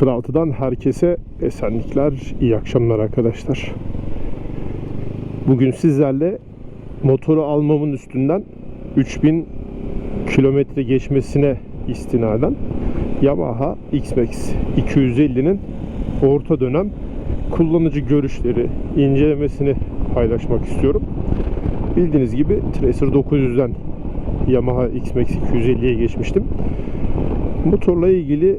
06'dan herkese esenlikler, iyi akşamlar arkadaşlar. Bugün sizlerle motoru almamın üstünden 3000 kilometre geçmesine istinaden Yamaha X-Max 250'nin orta dönem kullanıcı görüşleri, incelemesini paylaşmak istiyorum. Bildiğiniz gibi Tracer 900'den Yamaha X-Max 250'ye geçmiştim. Motorla ilgili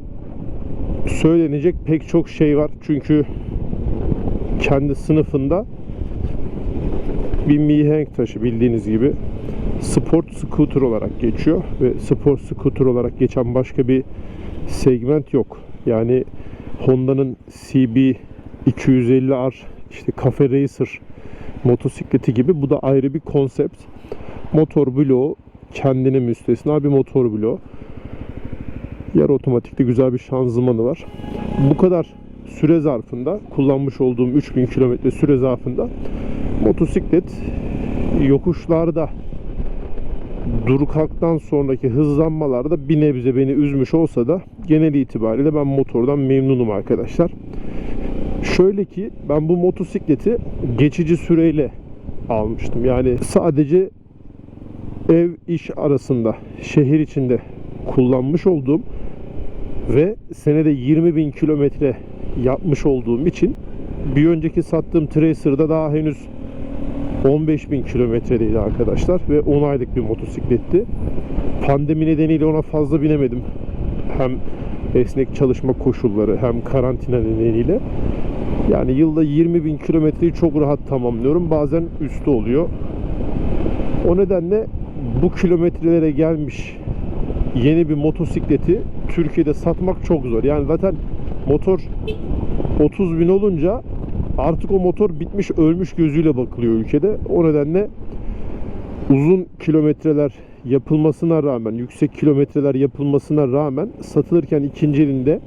söylenecek pek çok şey var. Çünkü kendi sınıfında bir mihenk taşı bildiğiniz gibi sport scooter olarak geçiyor ve sport scooter olarak geçen başka bir segment yok. Yani Honda'nın CB 250R işte Cafe Racer motosikleti gibi bu da ayrı bir konsept. Motor bloğu kendine müstesna bir motor bloğu. Yarı otomatikli güzel bir şanzımanı var. Bu kadar süre zarfında kullanmış olduğum 3000 kilometre süre zarfında motosiklet yokuşlarda dur kalktan sonraki hızlanmalarda bir nebze beni üzmüş olsa da genel itibariyle ben motordan memnunum arkadaşlar. Şöyle ki ben bu motosikleti geçici süreyle almıştım. Yani sadece ev iş arasında şehir içinde kullanmış olduğum ve senede 20 bin kilometre yapmış olduğum için bir önceki sattığım Tracer'da daha henüz 15 bin kilometredeydi arkadaşlar ve 10 aylık bir motosikletti. Pandemi nedeniyle ona fazla binemedim. Hem esnek çalışma koşulları hem karantina nedeniyle. Yani yılda 20 bin kilometreyi çok rahat tamamlıyorum. Bazen üstü oluyor. O nedenle bu kilometrelere gelmiş yeni bir motosikleti Türkiye'de satmak çok zor. Yani zaten motor 30 bin olunca artık o motor bitmiş ölmüş gözüyle bakılıyor ülkede. O nedenle uzun kilometreler yapılmasına rağmen, yüksek kilometreler yapılmasına rağmen satılırken ikinci elinde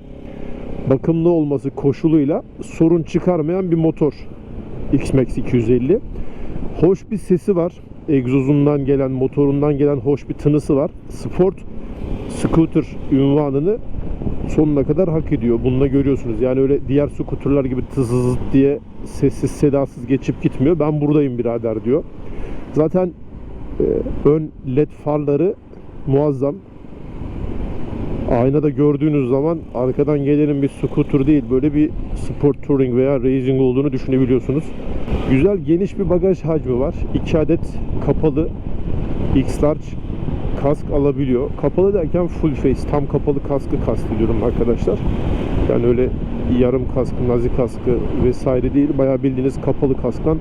bakımlı olması koşuluyla sorun çıkarmayan bir motor X-Max 250. Hoş bir sesi var. Egzozundan gelen, motorundan gelen hoş bir tınısı var. Sport scooter ünvanını sonuna kadar hak ediyor. Bununla görüyorsunuz. Yani öyle diğer scooterlar gibi tızız diye sessiz sedasız geçip gitmiyor. Ben buradayım birader diyor. Zaten e, ön led farları muazzam. Aynada gördüğünüz zaman arkadan gelenin bir scooter değil böyle bir sport touring veya racing olduğunu düşünebiliyorsunuz. Güzel geniş bir bagaj hacmi var. 2 adet kapalı X-Large kask alabiliyor. Kapalı derken full face, tam kapalı kaskı kastediyorum arkadaşlar. Yani öyle yarım kask, nazi kaskı vesaire değil. Bayağı bildiğiniz kapalı kasktan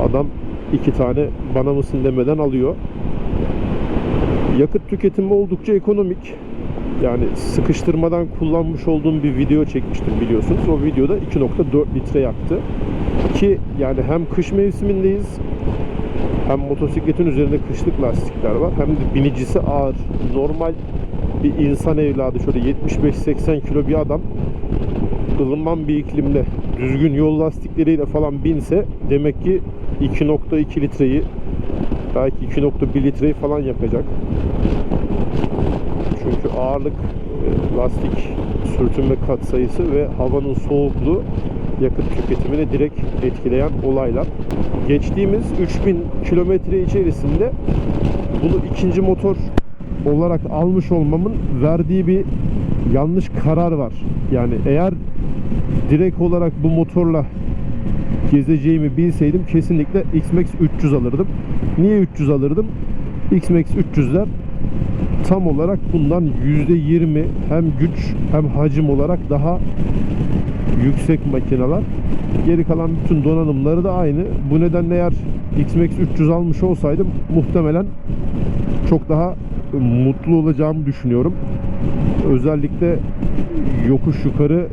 adam iki tane bana mısın demeden alıyor. Yakıt tüketimi oldukça ekonomik. Yani sıkıştırmadan kullanmış olduğum bir video çekmiştim biliyorsunuz. O videoda 2.4 litre yaktı. Ki yani hem kış mevsimindeyiz hem motosikletin üzerinde kışlık lastikler var hem de binicisi ağır. Normal bir insan evladı şöyle 75-80 kilo bir adam ılıman bir iklimde düzgün yol lastikleriyle falan binse demek ki 2.2 litreyi belki 2.1 litreyi falan yakacak. Çünkü ağırlık, e, lastik sürtünme katsayısı ve havanın soğukluğu yakıt tüketimini direkt etkileyen olaylar. Geçtiğimiz 3000 kilometre içerisinde bunu ikinci motor olarak almış olmamın verdiği bir yanlış karar var. Yani eğer direkt olarak bu motorla gezeceğimi bilseydim kesinlikle X-Max 300 alırdım. Niye 300 alırdım? X-Max 300'ler tam olarak bundan %20 hem güç hem hacim olarak daha yüksek makineler. Geri kalan bütün donanımları da aynı. Bu nedenle eğer X-Max 300 almış olsaydım muhtemelen çok daha mutlu olacağımı düşünüyorum. Özellikle yokuş yukarı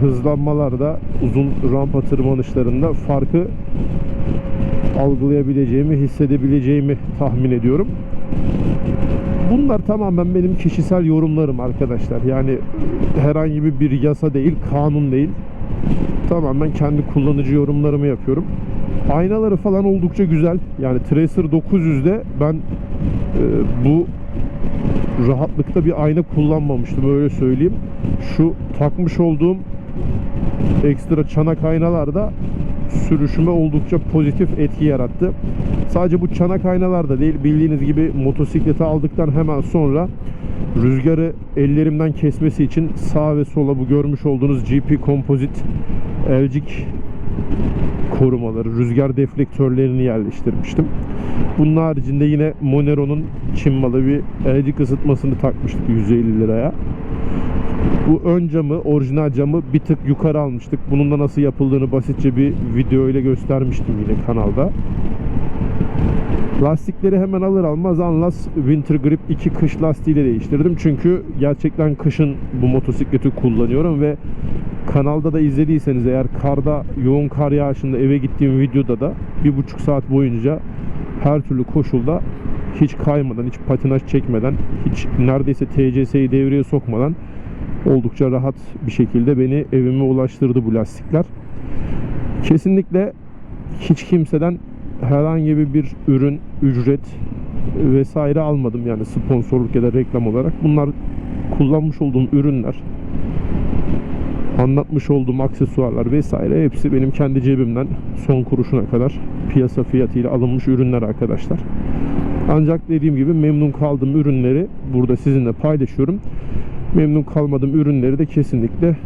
hızlanmalarda, uzun rampa tırmanışlarında farkı algılayabileceğimi, hissedebileceğimi tahmin ediyorum. Bunlar tamamen benim kişisel yorumlarım arkadaşlar. Yani herhangi bir yasa değil, kanun değil. Tamamen kendi kullanıcı yorumlarımı yapıyorum. Aynaları falan oldukça güzel. Yani Tracer 900'de ben e, bu rahatlıkta bir ayna kullanmamıştım öyle söyleyeyim. Şu takmış olduğum ekstra çanak aynalarda sürüşüme oldukça pozitif etki yarattı. Sadece bu çanak aynalar da değil bildiğiniz gibi motosikleti aldıktan hemen sonra rüzgarı ellerimden kesmesi için sağ ve sola bu görmüş olduğunuz GP Composite elcik korumaları, rüzgar deflektörlerini yerleştirmiştim. Bunun haricinde yine Monero'nun Çin malı bir elcik ısıtmasını takmıştık 150 liraya. Bu ön camı, orijinal camı bir tık yukarı almıştık. Bunun da nasıl yapıldığını basitçe bir video ile göstermiştim yine kanalda. Lastikleri hemen alır almaz Anlas Winter Grip 2 kış lastiğiyle değiştirdim. Çünkü gerçekten kışın bu motosikleti kullanıyorum ve kanalda da izlediyseniz eğer karda yoğun kar yağışında eve gittiğim videoda da bir buçuk saat boyunca her türlü koşulda hiç kaymadan, hiç patinaj çekmeden, hiç neredeyse TCS'yi devreye sokmadan oldukça rahat bir şekilde beni evime ulaştırdı bu lastikler. Kesinlikle hiç kimseden herhangi bir ürün, ücret vesaire almadım yani sponsorluk ya da reklam olarak. Bunlar kullanmış olduğum ürünler, anlatmış olduğum aksesuarlar vesaire hepsi benim kendi cebimden son kuruşuna kadar piyasa fiyatıyla alınmış ürünler arkadaşlar. Ancak dediğim gibi memnun kaldığım ürünleri burada sizinle paylaşıyorum. Memnun kalmadığım ürünleri de kesinlikle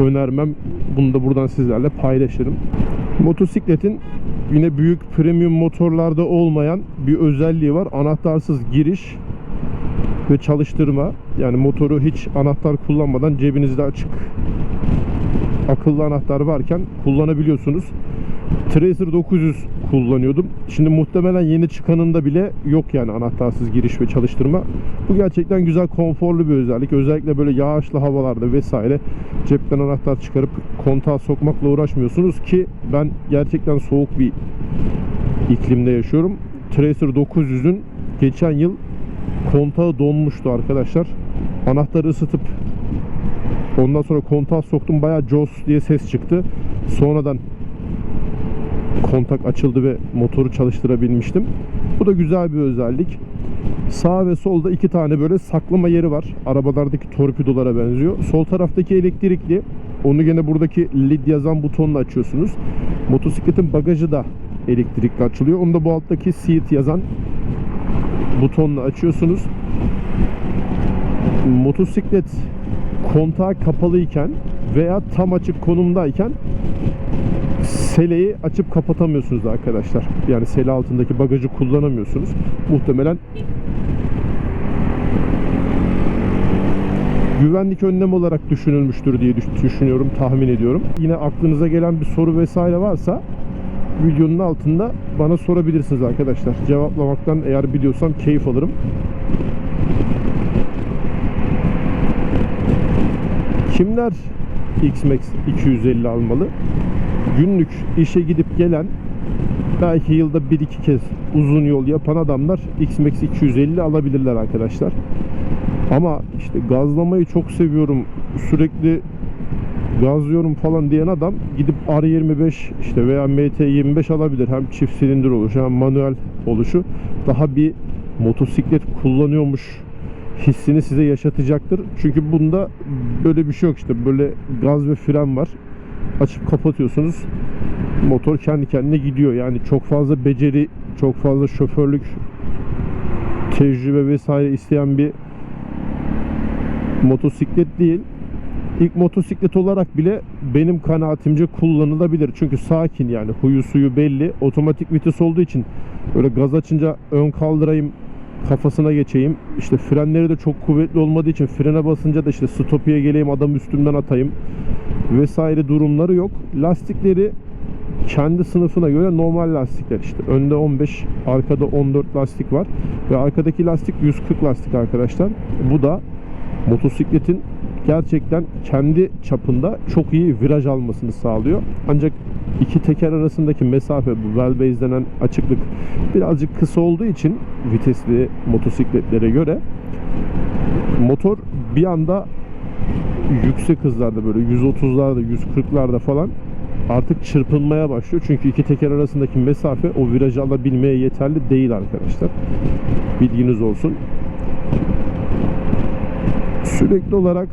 önermem. Bunu da buradan sizlerle paylaşırım. Motosikletin yine büyük premium motorlarda olmayan bir özelliği var. Anahtarsız giriş ve çalıştırma. Yani motoru hiç anahtar kullanmadan cebinizde açık akıllı anahtar varken kullanabiliyorsunuz. Tracer 900 kullanıyordum. Şimdi muhtemelen yeni çıkanında bile yok yani anahtarsız giriş ve çalıştırma. Bu gerçekten güzel, konforlu bir özellik. Özellikle böyle yağışlı havalarda vesaire cepten anahtar çıkarıp kontağa sokmakla uğraşmıyorsunuz ki ben gerçekten soğuk bir iklimde yaşıyorum. Tracer 900'ün geçen yıl kontağı donmuştu arkadaşlar. Anahtarı ısıtıp ondan sonra kontağa soktum bayağı jos diye ses çıktı. Sonradan kontak açıldı ve motoru çalıştırabilmiştim. Bu da güzel bir özellik. Sağ ve solda iki tane böyle saklama yeri var. Arabalardaki torpidolara benziyor. Sol taraftaki elektrikli. Onu gene buradaki led yazan butonla açıyorsunuz. Motosikletin bagajı da elektrikli açılıyor. Onu da bu alttaki seat yazan butonla açıyorsunuz. Motosiklet kontağı kapalıyken veya tam açık konumdayken seleyi açıp kapatamıyorsunuz arkadaşlar. Yani sele altındaki bagajı kullanamıyorsunuz. Muhtemelen güvenlik önlem olarak düşünülmüştür diye düş- düşünüyorum, tahmin ediyorum. Yine aklınıza gelen bir soru vesaire varsa videonun altında bana sorabilirsiniz arkadaşlar. Cevaplamaktan eğer biliyorsam keyif alırım. Kimler X-Max 250 almalı? Günlük işe gidip gelen belki yılda bir iki kez uzun yol yapan adamlar X-Max 250 alabilirler arkadaşlar. Ama işte gazlamayı çok seviyorum. Sürekli gazlıyorum falan diyen adam gidip R25 işte veya MT25 alabilir. Hem çift silindir oluşu hem manuel oluşu daha bir motosiklet kullanıyormuş hissini size yaşatacaktır. Çünkü bunda böyle bir şey yok işte. Böyle gaz ve fren var. Açıp kapatıyorsunuz. Motor kendi kendine gidiyor. Yani çok fazla beceri, çok fazla şoförlük tecrübe vesaire isteyen bir motosiklet değil. İlk motosiklet olarak bile benim kanaatimce kullanılabilir. Çünkü sakin yani huyu suyu belli. Otomatik vites olduğu için böyle gaz açınca ön kaldırayım kafasına geçeyim. İşte frenleri de çok kuvvetli olmadığı için frene basınca da işte stopiye geleyim adam üstümden atayım vesaire durumları yok. Lastikleri kendi sınıfına göre normal lastikler işte. Önde 15, arkada 14 lastik var. Ve arkadaki lastik 140 lastik arkadaşlar. Bu da motosikletin gerçekten kendi çapında çok iyi viraj almasını sağlıyor. Ancak iki teker arasındaki mesafe bu wheelbase denen açıklık birazcık kısa olduğu için vitesli motosikletlere göre motor bir anda yüksek hızlarda böyle 130'larda 140'larda falan artık çırpınmaya başlıyor. Çünkü iki teker arasındaki mesafe o virajı alabilmeye yeterli değil arkadaşlar. Bilginiz olsun. Sürekli olarak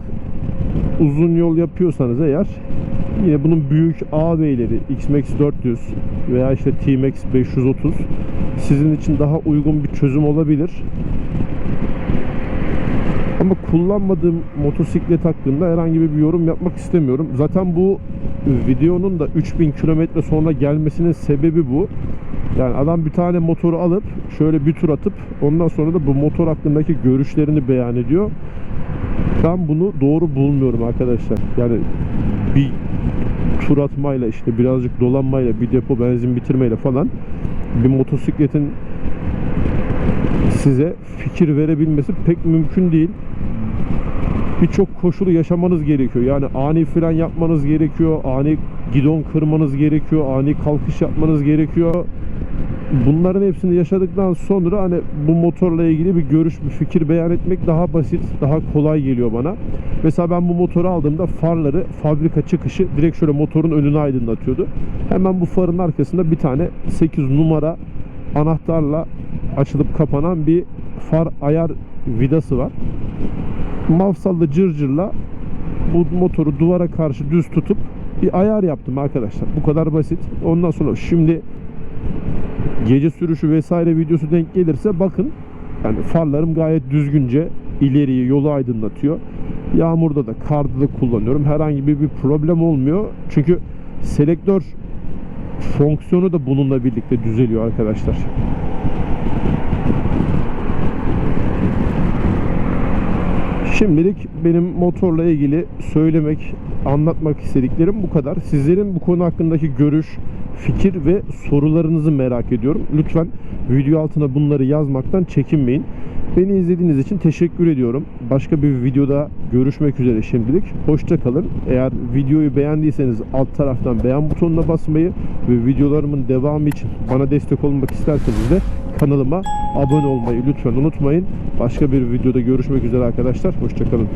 uzun yol yapıyorsanız eğer yine bunun büyük ağabeyleri X-Max 400 veya işte T-Max 530 sizin için daha uygun bir çözüm olabilir. Ama kullanmadığım motosiklet hakkında herhangi bir yorum yapmak istemiyorum. Zaten bu videonun da 3000 kilometre sonra gelmesinin sebebi bu. Yani adam bir tane motoru alıp şöyle bir tur atıp ondan sonra da bu motor hakkındaki görüşlerini beyan ediyor. Ben bunu doğru bulmuyorum arkadaşlar. Yani bir tur atmayla işte birazcık dolanmayla bir depo benzin bitirmeyle falan bir motosikletin size fikir verebilmesi pek mümkün değil. Birçok koşulu yaşamanız gerekiyor. Yani ani fren yapmanız gerekiyor, ani gidon kırmanız gerekiyor, ani kalkış yapmanız gerekiyor. Bunların hepsini yaşadıktan sonra hani bu motorla ilgili bir görüş, bir fikir beyan etmek daha basit, daha kolay geliyor bana. Mesela ben bu motoru aldığımda farları fabrika çıkışı direkt şöyle motorun önünü aydınlatıyordu. Hemen bu farın arkasında bir tane 8 numara anahtarla açılıp kapanan bir far ayar vidası var. Mafsallı cırcırla bu motoru duvara karşı düz tutup bir ayar yaptım arkadaşlar. Bu kadar basit. Ondan sonra şimdi gece sürüşü vesaire videosu denk gelirse bakın yani farlarım gayet düzgünce ileriyi yolu aydınlatıyor. Yağmurda da karda da kullanıyorum. Herhangi bir, bir problem olmuyor. Çünkü selektör fonksiyonu da bununla birlikte düzeliyor arkadaşlar. Şimdilik benim motorla ilgili söylemek, anlatmak istediklerim bu kadar. Sizlerin bu konu hakkındaki görüş, fikir ve sorularınızı merak ediyorum. Lütfen video altına bunları yazmaktan çekinmeyin. Beni izlediğiniz için teşekkür ediyorum. Başka bir videoda görüşmek üzere şimdilik. Hoşça kalın. Eğer videoyu beğendiyseniz alt taraftan beğen butonuna basmayı ve videolarımın devamı için bana destek olmak isterseniz de kanalıma abone olmayı lütfen unutmayın. Başka bir videoda görüşmek üzere arkadaşlar. Hoşça kalın.